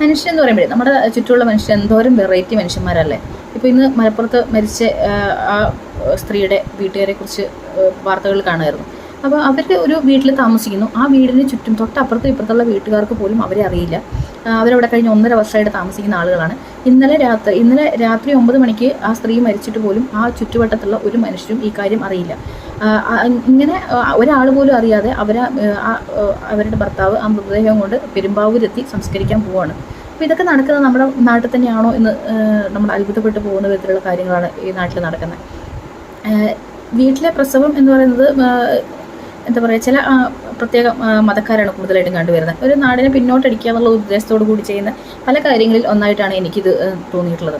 മനുഷ്യൻ എന്ന് പറയുമ്പോഴേ നമ്മുടെ ചുറ്റുമുള്ള മനുഷ്യൻ എന്തോരം വെറൈറ്റി മനുഷ്യന്മാരല്ലേ? ഇപ്പോൾ ഇന്ന് മലപ്പുറത്ത് മരിച്ച ആ, സ്ത്രീയുടെ വീട്ടുകാരെ കുറിച്ച് വാർത്തകൾ കാണുമായിരുന്നു. അപ്പോൾ അവർ ഒരു വീട്ടിൽ താമസിക്കുന്നു. ആ വീടിന് ചുറ്റും തൊട്ടപ്പുറത്തും ഇപ്പുറത്തുള്ള വീട്ടുകാർക്ക് പോലും അവരെ അറിയില്ല. അവരവിടെ കഴിഞ്ഞ് ഒന്നര വർഷമായിട്ട് താമസിക്കുന്ന ആളുകളാണ്. ഇന്നലെ രാത്രി ഇന്നലെ രാത്രി ഒമ്പത് മണിക്ക് ആ സ്ത്രീ മരിച്ചിട്ട് പോലും ആ ചുറ്റുവട്ടത്തുള്ള ഒരു മനുഷ്യരും ഈ കാര്യം അറിയില്ല. ഇങ്ങനെ ഒരാൾ പോലും അറിയാതെ അവരെ അവരുടെ ഭർത്താവ് ആ മൃതദേഹം കൊണ്ട് പെരുമ്പാവൂരെത്തി സംസ്കരിക്കാൻ പോവാണ്. അപ്പോൾ ഇതൊക്കെ നടക്കുന്നത് നമ്മുടെ നാട്ടിൽ തന്നെയാണോ എന്ന് നമ്മൾ അത്ഭുതപ്പെട്ടു പോകുന്ന വിധത്തിലുള്ള കാര്യങ്ങളാണ് ഈ നാട്ടിൽ നടക്കുന്നത്. വീട്ടിലെ പ്രസവം എന്ന് പറയുന്നത് എന്താ പറയുക ചില പ്രത്യേക മതക്കാരാണ് കൂടുതലായിട്ടും കണ്ടുവരുന്നത്. ഒരു നാടിനെ പിന്നോട്ടടിക്കുക എന്നുള്ള ഉദ്ദേശത്തോടു കൂടി ചെയ്യുന്ന പല കാര്യങ്ങളിൽ ഒന്നായിട്ടാണ് എനിക്കിത് തോന്നിയിട്ടുള്ളത്.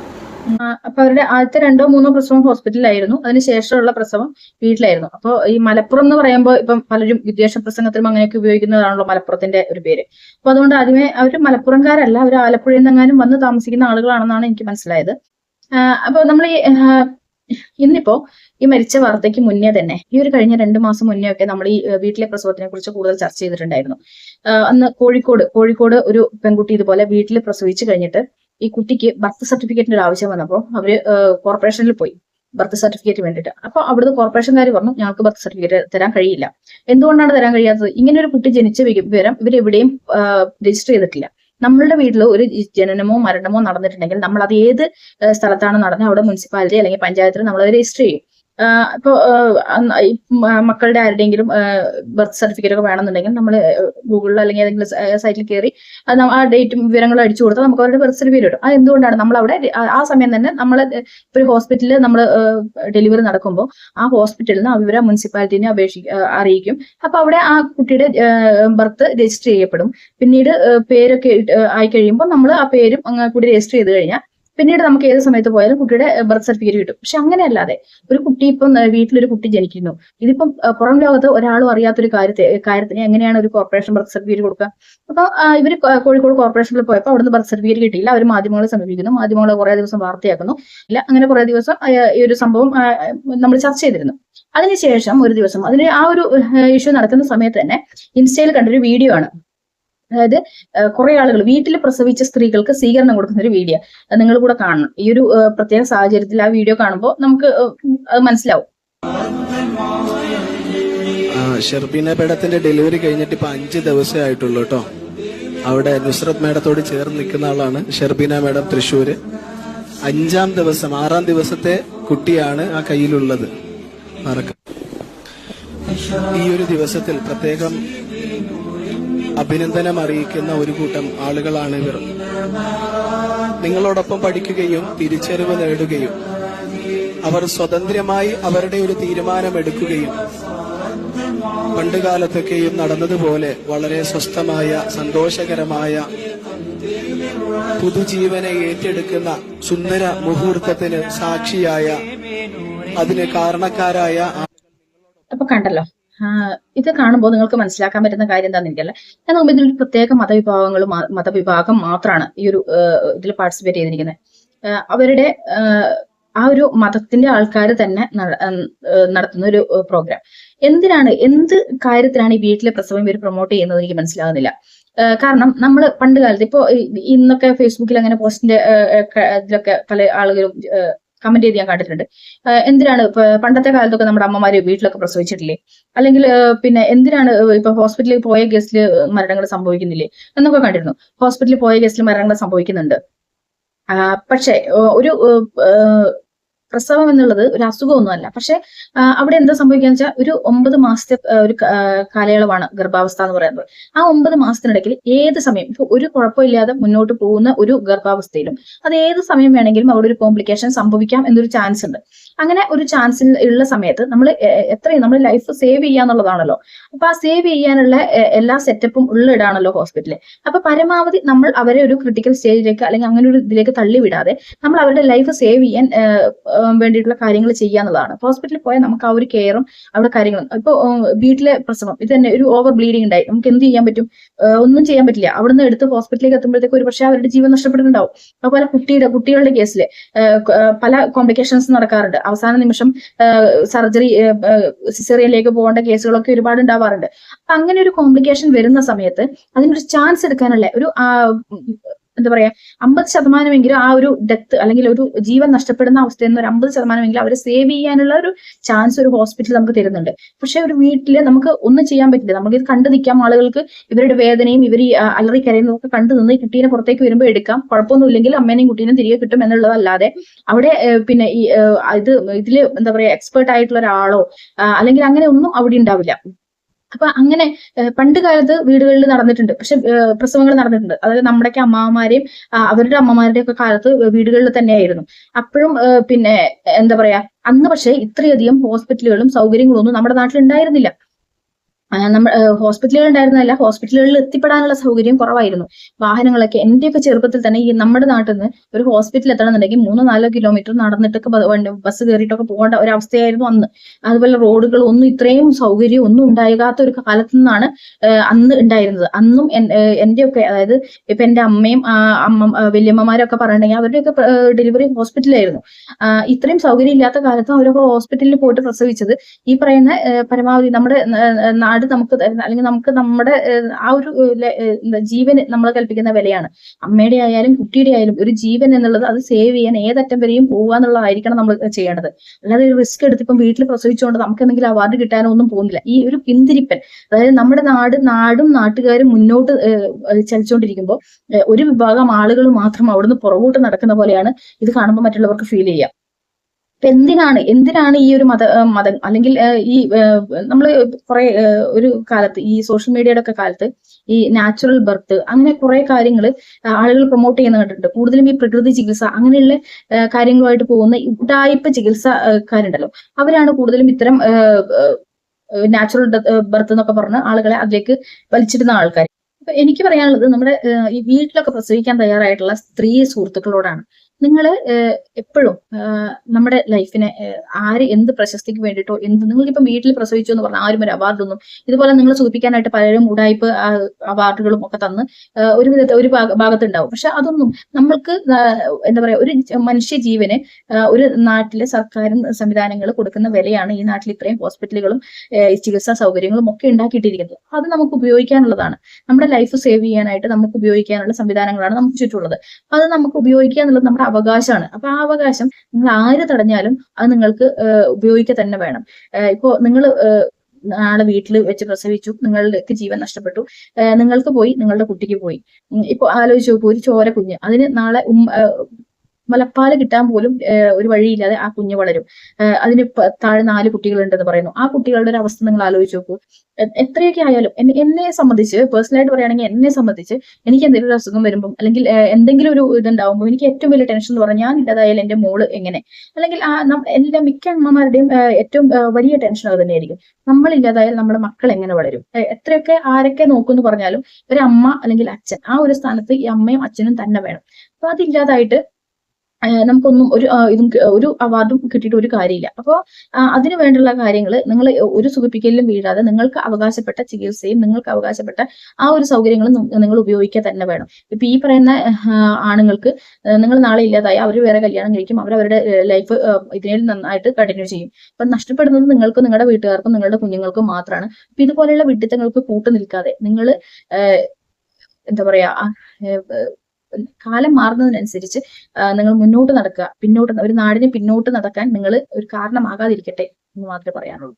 അപ്പോൾ അവരുടെ ആദ്യത്തെ രണ്ടോ മൂന്നോ പ്രസവം ഹോസ്പിറ്റലിലായിരുന്നു. അതിനുശേഷമുള്ള പ്രസവം വീട്ടിലായിരുന്നു. അപ്പോൾ ഈ മലപ്പുറം എന്ന് പറയുമ്പോൾ ഇപ്പം പലരും വിദ്വേഷ പ്രസംഗത്തിലും അങ്ങനെയൊക്കെ ഉപയോഗിക്കുന്നതാണല്ലോ മലപ്പുറത്തിന്റെ ഒരു പേര്. അപ്പൊ അതുകൊണ്ട് ആദ്യമേ അവർ മലപ്പുറംകാരല്ല അവർ ആലപ്പുഴയിൽ നിന്നെങ്ങാനും വന്ന് താമസിക്കുന്ന ആളുകളാണെന്നാണ് എനിക്ക് മനസ്സിലായത്. അപ്പൊ നമ്മൾ ഈ ഇന്നിപ്പോ ഈ മരിച്ച വാർത്തയ്ക്ക് മുന്നേ തന്നെ ഈ ഒരു കഴിഞ്ഞ രണ്ട് മാസം മുന്നേ ഒക്കെ നമ്മൾ ഈ വീട്ടിലെ പ്രസവത്തിനെ കുറിച്ച് കൂടുതൽ ചർച്ച ചെയ്തിട്ടുണ്ടായിരുന്നു. അന്ന് കോഴിക്കോട് കോഴിക്കോട് ഒരു പെൺകുട്ടി ഇതുപോലെ വീട്ടിൽ പ്രസവിച്ചു കഴിഞ്ഞിട്ട് ഈ കുട്ടിക്ക് ബർത്ത് സർട്ടിഫിക്കറ്റിന്റെ ഒരു ആവശ്യം വന്നപ്പോൾ അവർ കോർപ്പറേഷനിൽ പോയി. ബർത്ത് സർട്ടിഫിക്കറ്റ് വേണ്ടിയിട്ട്. അപ്പൊ അവിടുന്ന് കോർപ്പറേഷൻകാർ പറഞ്ഞു ഞങ്ങൾക്ക് ബർത്ത് സർട്ടിഫിക്കറ്റ് തരാൻ കഴിയില്ല. എന്തുകൊണ്ടാണ് തരാൻ കഴിയാത്തത്? ഇങ്ങനെ ഒരു കുട്ടി ജനിച്ച വിവരം ഇവർ എവിടെയും രജിസ്റ്റർ ചെയ്തിട്ടില്ല. നമ്മളുടെ വീട്ടിൽ ഒരു ജനനമോ മരണമോ നടന്നിട്ടുണ്ടെങ്കിൽ നമ്മൾ അത് ഏത് സ്ഥലത്താണ് നടന്നത് അവിടെ മുനിസിപ്പാലിറ്റി അല്ലെങ്കിൽ പഞ്ചായത്തിൽ നമ്മൾ അത് രജിസ്റ്റർ ചെയ്യും. ആഹ് ഇപ്പൊ ആഹ് അന്ന് ഈ മക്കളുടെ ആരുടെയെങ്കിലും ബർത്ത് സർട്ടിഫിക്കറ്റ് ഒക്കെ വേണമെന്നുണ്ടെങ്കിൽ നമ്മൾ ഗൂഗിളിൽ അല്ലെങ്കിൽ ഏതെങ്കിലും സൈറ്റിൽ കയറി അത് ആ ഡേറ്റും വിവരങ്ങളും അടിച്ചു കൊടുത്താൽ നമുക്ക് അവരുടെ ബർത്ത് സർട്ടിഫിക്കറ്റ് കിട്ടും. അത് എന്തുകൊണ്ടാണ് നമ്മൾ അവിടെ ആ- സമയം തന്നെ നമ്മൾ ഒരു ഹോസ്പിറ്റലിൽ നമ്മൾ ഡെലിവറി നടക്കുമ്പോൾ ആ ഹോസ്പിറ്റലിൽ നിന്ന് അവരെ മുനിസിപ്പാലിറ്റിനെ അപേക്ഷി അറിയിക്കും. അപ്പൊ അവിടെ ആ കുട്ടിയുടെ ബർത്ത് രജിസ്റ്റർ ചെയ്യപ്പെടും. പിന്നീട് പേരൊക്കെ ആയി കഴിയുമ്പോൾ നമ്മൾ ആ പേരും കൂടി രജിസ്റ്റർ ചെയ്ത് കഴിഞ്ഞാൽ പിന്നീട് നമുക്ക് ഏത് സമയത്ത് പോയാലും കുട്ടിയുടെ ബർത്ത് സർട്ടിഫിക്കറ്റ് കിട്ടും. പക്ഷെ അങ്ങനെയല്ലാതെ ഒരു കുട്ടി ഇപ്പം വീട്ടിലൊരു കുട്ടി ജനിക്കുന്നു. ഇതിപ്പം പുറം ലോകത്ത് ഒരാളും അറിയാത്തൊരു കാര്യത്തെ കാര്യത്തിന് എങ്ങനെയാണ് ഒരു കോർപ്പറേഷൻ ബർത്ത് സർട്ടിഫിക്കറ്റ് കൊടുക്കുക? അപ്പൊ ഇവർ കോഴിക്കോട് കോർപ്പറേഷനിൽ പോയപ്പോൾ അവിടുന്ന് ബർത്ത് സർട്ടിഫിക്കറ്റ് കിട്ടിയില്ല. അവർ മാധ്യമങ്ങളെ സമീപിക്കുന്നു. മാധ്യമങ്ങളെ കുറേ ദിവസം വാർത്തയാക്കുന്നു. ഇല്ല അങ്ങനെ കുറേ ദിവസം ഈ ഒരു സംഭവം നമ്മൾ ചർച്ച ചെയ്തിരുന്നു. അതിനുശേഷം ഒരു ദിവസം അതിന് ആ ഒരു ഇഷ്യൂ നടക്കുന്ന സമയത്ത് തന്നെ ഇൻസ്റ്റയിൽ കണ്ടൊരു വീഡിയോ ആണ്. അതായത് കുറെ ആളുകൾ വീട്ടിൽ പ്രസവിച്ച സ്ത്രീകൾക്ക് സ്വീകരണം കൊടുക്കുന്ന ഒരു വീഡിയോ അത് നിങ്ങൾ കൂടെ കാണണം. ഈ ഒരു പ്രത്യേക സാഹചര്യത്തിൽ ആ വീഡിയോ കാണുമ്പോൾ നമുക്ക് അത് മനസ്സിലാവും. ഷെർബീന മേഡത്തിന്റെ ഡെലിവറി കഴിഞ്ഞിട്ട് ഇപ്പൊ അഞ്ച് ദിവസമേ ആയിട്ടുള്ളൂ കേട്ടോ. അവിടെ നുസ്രത് മേഡത്തോട് ചേർന്ന് നിൽക്കുന്ന ആളാണ് ഷെർബീന മേഡം തൃശ്ശൂര്. അഞ്ചാം ദിവസം ആറാം ദിവസത്തെ കുട്ടിയാണ് ആ കയ്യിലുള്ളത്. ഈ ഒരു ദിവസത്തിൽ പ്രത്യേകം അഭിനന്ദനം അറിയിക്കുന്ന ഒരു കൂട്ടം ആളുകളാണ് ഇവർ. നിങ്ങളോടൊപ്പം പഠിക്കുകയും തിരിച്ചറിവ് നേടുകയും അവർ സ്വതന്ത്രമായി അവരുടെ ഒരു തീരുമാനമെടുക്കുകയും പണ്ടുകാലത്തൊക്കെയും നടന്നതുപോലെ വളരെ സ്വസ്ഥമായ സന്തോഷകരമായ പുതുജീവനെ ഏറ്റെടുക്കുന്ന സുന്ദര മുഹൂർത്തത്തിന് സാക്ഷിയായ അതിന് കാരണക്കാരായ കണ്ടല്ലോ. ഇത് കാണുമ്പോൾ നിങ്ങൾക്ക് മനസ്സിലാക്കാൻ പറ്റുന്ന കാര്യം എന്താണെന്ന് എനിക്കല്ല ഞാൻ നോക്കുമ്പോൾ ഇതിലൊരു പ്രത്യേക മതവിഭാഗങ്ങൾ മതവിഭാഗം മാത്രമാണ് ഈ ഒരു ഇതിൽ പാർട്ടിസിപ്പേറ്റ് ചെയ്തിരിക്കുന്നത്. അവരുടെ ആ, ഒരു മതത്തിന്റെ ആൾക്കാർ തന്നെ നടത്തുന്ന ഒരു പ്രോഗ്രാം എന്തിനാണ് എന്ത് കാര്യത്തിനാണ് ഈ വീട്ടിലെ പ്രസവം ഇവർ പ്രൊമോട്ട് ചെയ്യുന്നത് എനിക്ക് മനസ്സിലാകുന്നില്ല. കാരണം നമ്മൾ പണ്ട് കാലത്ത് ഇപ്പോൾ ഇന്നൊക്കെ ഫേസ്ബുക്കിൽ അങ്ങനെ പോസ്റ്റിന്റെ ഇതിലൊക്കെ പല ആളുകളും കമന്റ് ചെയ്ത് ഞാൻ കണ്ടിട്ടുണ്ട് എന്തിനാണ് പണ്ടത്തെ കാലത്തൊക്കെ നമ്മുടെ അമ്മമാര് വീട്ടിലൊക്കെ പ്രസവിച്ചിട്ടില്ലേ? അല്ലെങ്കിൽ പിന്നെ എന്തിനാണ് ഇപ്പൊ ഹോസ്പിറ്റലിൽ പോയ കേസിൽ മരണങ്ങൾ സംഭവിക്കുന്നില്ലേ? എന്നൊക്കെ കണ്ടിരുന്നു. ഹോസ്പിറ്റലിൽ പോയ കേസിൽ മരണങ്ങൾ സംഭവിക്കുന്നുണ്ട്. പക്ഷെ ഒരു പ്രസവം എന്നുള്ളത് ഒരു അസുഖമൊന്നുമല്ല. പക്ഷെ അവിടെ എന്താ സംഭവിക്കാന്ന് വെച്ചാൽ ഒരു ഒമ്പത് മാസത്തെ ഒരു കാലയളവാണ് ഗർഭാവസ്ഥ എന്ന് പറയുന്നത്. ആ ഒമ്പത് മാസത്തിനിടയ്ക്ക് ഏത് സമയം ഇപ്പൊ ഒരു കുഴപ്പമില്ലാതെ മുന്നോട്ട് പോകുന്ന ഒരു ഗർഭാവസ്ഥയിലും അത് ഏത് സമയം വേണമെങ്കിലും അവിടെ ഒരു കോംപ്ലിക്കേഷൻ സംഭവിക്കാം എന്നൊരു ചാൻസ് ഉണ്ട്. അങ്ങനെ ഒരു ചാൻസ് ഉള്ള സമയത്ത് നമ്മൾ എത്രയും നമ്മൾ ലൈഫ് സേവ് ചെയ്യാന്നുള്ളതാണല്ലോ. അപ്പൊ ആ സേവ് ചെയ്യാനുള്ള എല്ലാ സെറ്റപ്പും ഉള്ള ഇടാണല്ലോ ഹോസ്പിറ്റലിൽ അപ്പൊ പരമാവധി നമ്മൾ അവരെ ഒരു ക്രിട്ടിക്കൽ സ്റ്റേജിലേക്ക് അല്ലെങ്കിൽ അങ്ങനെ ഒരു ഇതിലേക്ക് തള്ളിവിടാതെ നമ്മൾ അവരുടെ ലൈഫ് സേവ് ചെയ്യാൻ വേണ്ടിയിട്ടുള്ള കാര്യങ്ങൾ ചെയ്യാന്നുള്ളതാണ് ഹോസ്പിറ്റലിൽ പോയാൽ നമുക്ക് ആ ഒരു കെയറും അവിടെ കാര്യങ്ങളും. ഇപ്പൊ ഏഹ്, വീട്ടിലെ പ്രസവം ഇത് തന്നെ ഒരു ഓവർ ബ്ലീഡിംഗ് ഉണ്ടായി. നമുക്ക് എന്ത് ചെയ്യാൻ പറ്റും? ഒന്നും ചെയ്യാൻ പറ്റില്ല. അവിടുന്ന് എടുത്ത് ഹോസ്പിറ്റലിലേക്ക് എത്തുമ്പോഴത്തേക്ക് ഒരു പക്ഷേ അവരുടെ ജീവൻ നഷ്ടപ്പെട്ടിട്ടുണ്ടാവും അതുപോലെ കുട്ടിയുടെ കുട്ടികളുടെ കേസിൽ പല കോംപ്ലിക്കേഷൻസ് നടക്കാറുണ്ട്. അവസാന നിമിഷം സർജറി സിസേറിയനിലേക്ക് പോകേണ്ട കേസുകളൊക്കെ ഒരുപാട് ഉണ്ടാവാറുണ്ട്. അപ്പൊ അങ്ങനെ ഒരു കോംപ്ലിക്കേഷൻ വരുന്ന സമയത്ത് അതിനൊരു ചാൻസ് എടുക്കാനുള്ള ഒരു എന്താ പറയാ അമ്പത് ശതമാനമെങ്കിലും ആ ഒരു ഡെത്ത് അല്ലെങ്കിൽ ഒരു ജീവൻ നഷ്ടപ്പെടുന്ന അവസ്ഥയിൽ നിന്ന് ഒരു അമ്പത് ശതമാനമെങ്കിലും അവരെ സേവ് ചെയ്യാനുള്ള ഒരു ചാൻസ് ഒരു ഹോസ്പിറ്റൽ നമുക്ക് തരുന്നുണ്ട്. പക്ഷെ ഒരു വീട്ടിൽ നമുക്ക് ഒന്നും ചെയ്യാൻ പറ്റില്ല. നമുക്ക് ഇത് കണ്ടു നിൽക്കാം. ആളുകൾക്ക് ഇവരുടെ വേദനയും ഇവർ അലറി കരയുന്നതൊക്കെ കണ്ടു നിന്ന് കുട്ടീനെ പുറത്തേക്ക് വരുമ്പോൾ എടുക്കാം. കുഴപ്പമൊന്നുമില്ലെങ്കിൽ അമ്മേനെയും കുട്ടീനെയും തിരികെ കിട്ടും എന്നുള്ളതല്ലാതെ അവിടെ പിന്നെ ഈ ഇത് ഇതിൽ എന്താ പറയാ എക്സ്പേർട്ട് ആയിട്ടുള്ള ഒരാളോ അല്ലെങ്കിൽ അങ്ങനെ ഒന്നും അവിടെ ഉണ്ടാവില്ല. അപ്പൊ അങ്ങനെ പണ്ട് കാലത്ത് വീടുകളിൽ നടന്നിട്ടുണ്ട്. പക്ഷെ പ്രസവങ്ങൾ നടന്നിട്ടുണ്ട്. അതായത് നമ്മുടെയൊക്കെ അമ്മാമാരെയും അവരുടെ അമ്മമാരുടെയും ഒക്കെ കാലത്ത് വീടുകളിൽ തന്നെയായിരുന്നു. അപ്പോഴും പിന്നെ എന്താ പറയാ അന്ന് പക്ഷേ ഇത്രയധികം ഹോസ്പിറ്റലുകളും സൗകര്യങ്ങളും ഒന്നും നമ്മുടെ നാട്ടിൽ ഉണ്ടായിരുന്നില്ല ആ, നമ്മ ഹോസ്പിറ്റലുകൾ ഉണ്ടായിരുന്നല്ല ഹോസ്പിറ്റലുകളിൽ എത്തിപ്പെടാനുള്ള സൗകര്യം കുറവായിരുന്നു. വാഹനങ്ങളൊക്കെ എന്റെയൊക്കെ ചെറുപ്പത്തിൽ തന്നെ ഈ നമ്മുടെ നാട്ടിൽ നിന്ന് ഒരു ഹോസ്പിറ്റൽ എത്തണമെന്നുണ്ടെങ്കിൽ മൂന്നോ നാലോ കിലോമീറ്റർ നടന്നിട്ടൊക്കെ ബസ് കയറിയിട്ടൊക്കെ പോകേണ്ട ഒരു അവസ്ഥയായിരുന്നു അന്ന്. അതുപോലെ റോഡുകൾ ഒന്നും ഇത്രയും സൗകര്യം ഒന്നും ഉണ്ടാകാത്ത ഒരു കാലത്ത് നിന്നാണ് അന്ന് ഉണ്ടായിരുന്നത്. അന്നും എന്റെയൊക്കെ അതായത് ഇപ്പൊ എന്റെ അമ്മയും അമ്മ വലിയമ്മമാരൊക്കെ പറഞ്ഞിട്ടുണ്ടെങ്കിൽ അവരുടെയൊക്കെ ഡെലിവറി ഹോസ്പിറ്റലായിരുന്നു ഇത്രയും സൗകര്യം ഇല്ലാത്ത കാലത്ത് അവരൊക്കെ ഹോസ്പിറ്റലിൽ പോയിട്ട് പ്രസവിച്ചത് ഈ പറയുന്ന പരമാവധി നമ്മുടെ ഏഹ്, നാട് നമുക്ക് തരുന്ന അല്ലെങ്കിൽ നമുക്ക് നമ്മുടെ ആ ഒരു ജീവന് നമ്മൾ കൽപ്പിക്കുന്ന വിലയാണ്. അമ്മയുടെ ആയാലും കുട്ടിയുടെ ആയാലും ഒരു ജീവൻ എന്നുള്ളത് അത് സേവ് ചെയ്യാൻ ഏതറ്റം വരെയും പോകുക എന്നുള്ളതായിരിക്കണം നമ്മൾ ചെയ്യേണ്ടത്. അല്ലാതെ ഒരു റിസ്ക് എടുത്ത് ഇപ്പം വീട്ടിൽ പ്രസവിച്ചുകൊണ്ട് നമുക്ക് എന്തെങ്കിലും അവാർഡ് കിട്ടാനോ ഒന്നും പോകുന്നില്ല. ഈ ഒരു പിന്തിരിപ്പൻ അതായത് നമ്മുടെ നാട് നാടും നാട്ടുകാരും മുന്നോട്ട് ചലിച്ചുകൊണ്ടിരിക്കുമ്പോൾ ഒരു വിഭാഗം ആളുകൾ മാത്രം അവിടുന്ന് പുറകോട്ട് നടക്കുന്ന പോലെയാണ് ഇത് കാണുമ്പോൾ മറ്റുള്ളവർക്ക് ഫീൽ ചെയ്യുക. ഇപ്പൊ എന്തിനാണ്? എന്തിനാണ് ഈ ഒരു മത മതം അല്ലെങ്കിൽ ഈ നമ്മൾ കുറെ ഒരു കാലത്ത് ഈ സോഷ്യൽ മീഡിയയുടെ ഒക്കെ കാലത്ത് ഈ നാച്ചുറൽ ബർത്ത് അങ്ങനെ കുറെ കാര്യങ്ങൾ ആളുകൾ പ്രൊമോട്ട് ചെയ്യുന്ന കണ്ടിട്ടുണ്ട്. കൂടുതലും ഈ പ്രകൃതി ചികിത്സ അങ്ങനെയുള്ള കാര്യങ്ങളുമായിട്ട് പോകുന്ന ഉടായ്പ ചികിത്സക്കാരുണ്ടല്ലോ അവരാണ് കൂടുതലും ഇത്തരം നാച്ചുറൽ ബർത്ത് എന്നൊക്കെ പറഞ്ഞ് ആളുകളെ അതിലേക്ക് വലിച്ചിടുന്ന ആൾക്കാർ അപ്പൊ എനിക്ക് പറയാനുള്ളത് നമ്മുടെ ഈ വീട്ടിലൊക്കെ പ്രസവിക്കാൻ തയ്യാറായിട്ടുള്ള സ്ത്രീ സുഹൃത്തുക്കളോടാണ്. നിങ്ങൾ എപ്പോഴും നമ്മുടെ ലൈഫിനെ ആര് എന്ത് പ്രശസ്തിക്ക് വേണ്ടിയിട്ടോ എന്ത് നിങ്ങൾക്കിപ്പം വീട്ടിൽ പ്രസവിച്ചു എന്ന് പറഞ്ഞാൽ ആരും ഒരു അവാർഡൊന്നും ഇതുപോലെ നിങ്ങൾ സൂചിപ്പിക്കാനായിട്ട് പലരും ഉടായ്പ അവാർഡുകളും ഒക്കെ തന്ന് ഒരു വിധത്തെ ഒരു ഭാഗ- ഭാഗത്തുണ്ടാവും. പക്ഷെ അതൊന്നും നമ്മൾക്ക് എന്താ പറയാ ഒരു മനുഷ്യ ജീവന് ഒരു നാട്ടിലെ സർക്കാരും സംവിധാനങ്ങൾ കൊടുക്കുന്ന വിലയാണ് ഈ നാട്ടിൽ ഇത്രയും ഹോസ്പിറ്റലുകളും ചികിത്സാ സൗകര്യങ്ങളും ഒക്കെ ഉണ്ടാക്കിയിട്ടിരിക്കുന്നത്. അത് നമുക്ക് ഉപയോഗിക്കാനുള്ളതാണ്. നമ്മുടെ ലൈഫ് സേവ് ചെയ്യാനായിട്ട് നമുക്ക് ഉപയോഗിക്കാനുള്ള സംവിധാനങ്ങളാണ് നമുക്ക് ചുറ്റുമുള്ളത്. അത് നമുക്ക് ഉപയോഗിക്കുക എന്നുള്ളത് നമ്മുടെ അവകാശമാണ്. അപ്പൊ ആ അവകാശം നിങ്ങൾ ആര് തടഞ്ഞാലും അത് നിങ്ങൾക്ക് ഉപയോഗിക്കുക തന്നെ വേണം. ഇപ്പോ നിങ്ങൾ നാളെ വീട്ടിൽ വെച്ച് പ്രസവിച്ചു നിങ്ങൾക്ക് ജീവൻ നഷ്ടപ്പെട്ടു നിങ്ങൾക്ക് പോയി നിങ്ങളുടെ കുട്ടിക്ക് പോയി. ഇപ്പൊ ആലോചിച്ച് ഒരു ചോര കുഞ്ഞ് അതിന് നാളെ മുലപ്പാൽ കിട്ടാൻ പോലും ഒരു വഴിയില്ലാതെ ആ കുഞ്ഞ് വളരും. അതിന് താഴെ നാല് കുട്ടികളുണ്ടെന്ന് പറയുന്നു. ആ കുട്ടികളുടെ ഒരു അവസ്ഥ നിങ്ങൾ ആലോചിച്ച് നോക്കൂ. എത്രയൊക്കെ ആയാലും എന്നെ- സംബന്ധിച്ച് പേഴ്സണലായിട്ട് പറയുകയാണെങ്കിൽ എന്നെ സംബന്ധിച്ച് എനിക്ക് എന്തെങ്കിലും ഒരു അസുഖം വരുമ്പോൾ അല്ലെങ്കിൽ എന്തെങ്കിലും ഒരു ഇതുണ്ടാവുമ്പോൾ എനിക്ക് ഏറ്റവും വലിയ ടെൻഷൻ എന്ന് പറഞ്ഞാൽ ഞാൻ ഇല്ലാതായാലും എന്റെ മോൾ എങ്ങനെ? അല്ലെങ്കിൽ ആ എല്ലാ മിക്ക അമ്മമാരുടെയും ഏറ്റവും വലിയ ടെൻഷൻ അത് തന്നെയായിരിക്കും. നമ്മൾ ഇല്ലാതായാലും നമ്മുടെ മക്കൾ എങ്ങനെ വളരും? എത്രയൊക്കെ ആരൊക്കെ നോക്കുമെന്ന് പറഞ്ഞാലും ഒരു അമ്മ അല്ലെങ്കിൽ അച്ഛൻ ആ ഒരു സ്ഥാനത്ത് ഈ അമ്മയും അച്ഛനും തന്നെ വേണം. അപ്പൊ അതില്ലാതായിട്ട് നമുക്കൊന്നും ഒരു ഇതും ഒരു അവാർഡും കിട്ടിയിട്ട് ഒരു കാര്യമില്ല. അപ്പോൾ അതിനു വേണ്ടിയുള്ള കാര്യങ്ങൾ നിങ്ങൾ ഒരു സുഖിപ്പിക്കലിലും വീഴാതെ നിങ്ങൾക്ക് അവകാശപ്പെട്ട ചികിത്സയും നിങ്ങൾക്ക് അവകാശപ്പെട്ട ആ ഒരു സൗകര്യങ്ങളും നിങ്ങൾ ഉപയോഗിക്കുക തന്നെ വേണം. ഇപ്പൊ ഈ പറയുന്ന ആണുങ്ങൾക്ക് നിങ്ങൾ നാളെ ഇല്ലാതായി അവർ വേറെ കല്യാണം കഴിക്കും അവർ അവരുടെ ലൈഫ് ഇതിനെ നന്നായിട്ട് കണ്ടിന്യൂ ചെയ്യും. അപ്പൊ നഷ്ടപ്പെടുന്നത് നിങ്ങൾക്കും നിങ്ങളുടെ വീട്ടുകാർക്കും നിങ്ങളുടെ കുഞ്ഞുങ്ങൾക്കും മാത്രമാണ് അപ്പൊ ഇതുപോലെയുള്ള വിഡിത്തങ്ങൾക്ക് കൂട്ടു നിൽക്കാതെ നിങ്ങൾ എന്താ പറയാ കാലം മാറുന്നതിനനുസരിച്ച് നിങ്ങൾ മുന്നോട്ട് നടക്കുക. പിന്നോട്ട് ഒരു നാടിനെ പിന്നോട്ട് നടക്കാൻ നിങ്ങൾ ഒരു കാരണമാകാതിരിക്കട്ടെ എന്ന് മാത്രമേ പറയാനുള്ളൂ.